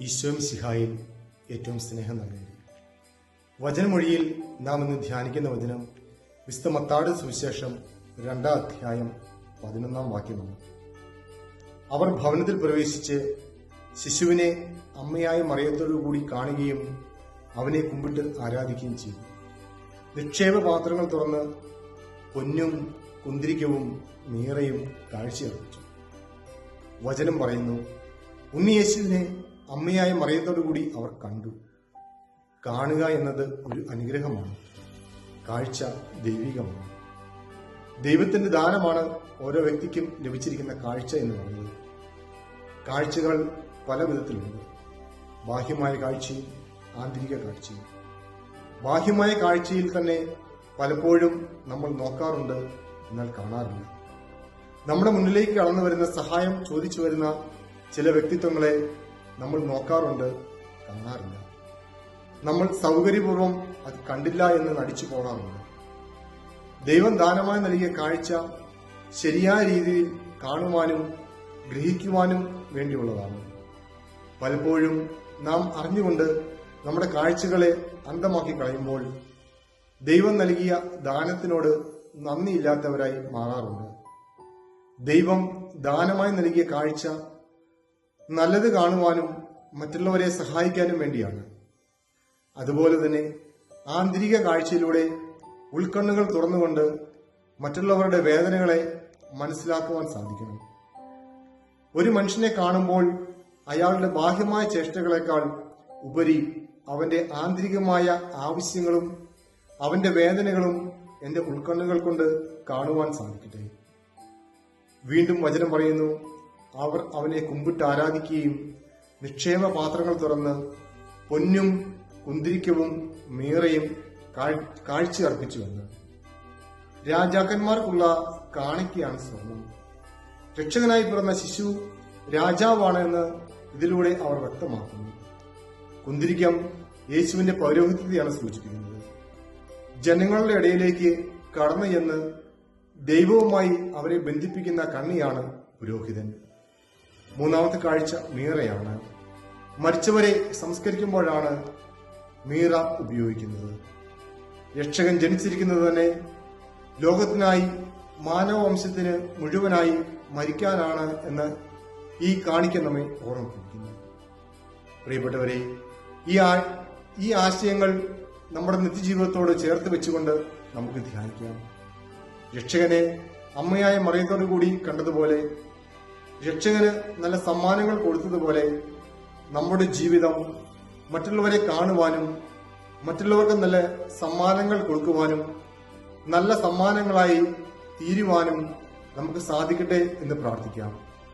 ഈശോം സിഹായിൽ ഏറ്റവും സ്നേഹം നൽകി വചനമൊഴിയിൽ നാം ഇന്ന് ധ്യാനിക്കുന്ന വചനം വിശുദ്ധ മത്താട് സുവിശേഷം രണ്ടാം അധ്യായം പതിനൊന്നാം വാക്യമാണ്. അവർ ഭവനത്തിൽ പ്രവേശിച്ച് ശിശുവിനെ അമ്മയായ മറിയത്തോടുകൂടി കാണുകയും അവനെ കുമ്പിട്ട് ആരാധിക്കുകയും ചെയ്തു. നിക്ഷേപ പാത്രങ്ങൾ തുറന്ന് പൊന്നും കുന്തിരിക്കവും മീറയും കാഴ്ചയർപ്പിച്ചു. വചനം പറയുന്നു ഉണ്ണിയേശുവിനെ അമ്മയായ മറിയത്തോടുകൂടി അവർ കണ്ടു. കാണുക എന്നത് ഒരു അനുഗ്രഹമാണ്. കാഴ്ച ദൈവികമാണ്. ദൈവത്തിന്റെ ദാനമാണ് ഓരോ വ്യക്തിക്കും ലഭിച്ചിരിക്കുന്ന കാഴ്ച എന്ന് പറയുന്നത്. കാഴ്ചകൾ പല വിധത്തിലുണ്ട്. ബാഹ്യമായ കാഴ്ചയും ആന്തരിക കാഴ്ചയും ബാഹ്യമായ കാഴ്ചയിൽ തന്നെ പലപ്പോഴും നമ്മൾ നോക്കാറുണ്ട് എന്നാൽ കാണാറില്ല. നമ്മുടെ മുന്നിലേക്ക് കടന്നു വരുന്ന സഹായം ചോദിച്ചു വരുന്ന ചില വ്യക്തിത്വങ്ങളെ നമ്മൾ നോക്കാറുണ്ട് കാണാറില്ല. നമ്മൾ സൗകര്യപൂർവം അത് കണ്ടില്ല എന്ന് നടിച്ചു പോകാറുണ്ട്. ദൈവം ദാനമായി നൽകിയ കാഴ്ച ശരിയായ രീതിയിൽ കാണുവാനും ഗ്രഹിക്കുവാനും വേണ്ടിയുള്ളതാണ്. പലപ്പോഴും നാം അറിഞ്ഞുകൊണ്ട് നമ്മുടെ കാഴ്ചകളെ അന്തമാക്കി കളയുമ്പോൾ ദൈവം നൽകിയ ദാനത്തിനോട് നന്ദിയില്ലാത്തവരായി മാറാറുണ്ട്. ദൈവം ദാനമായി നൽകിയ കാഴ്ച നല്ലത് കാണുവാനും മറ്റുള്ളവരെ സഹായിക്കാനും വേണ്ടിയാണ്. അതുപോലെ തന്നെ ആന്തരിക കാഴ്ചയിലൂടെ ഉൾക്കണ്ണുകൾ തുറന്നുകൊണ്ട് മറ്റുള്ളവരുടെ വേദനകളെ മനസ്സിലാക്കുവാൻ സാധിക്കണം. ഒരു മനുഷ്യനെ കാണുമ്പോൾ അയാളുടെ ബാഹ്യമായ ചേഷ്ടകളെക്കാൾ ഉപരി അവന്റെ ആന്തരികമായ ആവശ്യങ്ങളും അവന്റെ വേദനകളും എന്റെ ഉൾക്കണ്ണുകൾ കൊണ്ട് കാണുവാൻ സാധിക്കട്ടെ. വീണ്ടും വചനം പറയുന്നു അവർ അവനെ കുമ്പിട്ട് ആരാധിക്കുകയും നിക്ഷേപ പാത്രങ്ങൾ തുറന്ന് പൊന്നും കുന്തിരിക്കവും മീറയും കാഴ്ച അർപ്പിച്ചുവെന്ന് രാജാക്കന്മാർക്കുള്ള കാണിക്കയാണ് സ്വർണം. രക്ഷകനായി പിറന്ന ശിശു രാജാവാണ് എന്ന് ഇതിലൂടെ അവർ വ്യക്തമാക്കുന്നു. കുന്തിരിക്കം യേശുവിന്റെ പൗരോഹിത്യത്തെയാണ് സൂചിപ്പിക്കുന്നത്. ജനങ്ങളുടെ ഇടയിലേക്ക് കടന്നു ചെന്ന് ദൈവവുമായി അവരെ ബന്ധിപ്പിക്കുന്ന കണ്ണിയാണ് പുരോഹിതൻ. മൂന്നാമത്തെ കാഴ്ച മീറയാണ് മരിച്ചവരെ സംസ്കരിക്കുമ്പോഴാണ് മീറ ഉപയോഗിക്കുന്നത്. രക്ഷകൻ ജനിച്ചിരിക്കുന്നത് തന്നെ ലോകത്തിനായി മാനവവംശത്തിന് മുഴുവനായി മരിക്കാനാണ് എന്ന് ഈ കാണിക്ക നമ്മെ ഓർമ്മിപ്പിക്കുന്നു. പ്രിയപ്പെട്ടവരെ ഈ ആ- ഈ ആശയങ്ങൾ നമ്മുടെ നിത്യജീവിതത്തോട് ചേർത്ത് വെച്ചുകൊണ്ട് നമുക്ക് ധ്യാനിക്കാം. രക്ഷകനെ അമ്മയായ മറിയത്തോടു കൂടി കണ്ടതുപോലെ രക്ഷകന് നല്ല സമ്മാനങ്ങൾ കൊടുത്തതുപോലെ നമ്മുടെ ജീവിതം മറ്റുള്ളവരെ കാണുവാനും മറ്റുള്ളവർക്ക് നല്ല സമ്മാനങ്ങൾ കൊടുക്കുവാനും നല്ല സമ്മാനങ്ങളായി തീരുവാനും നമുക്ക് സാധിക്കട്ടെ എന്ന് പ്രാർത്ഥിക്കാം.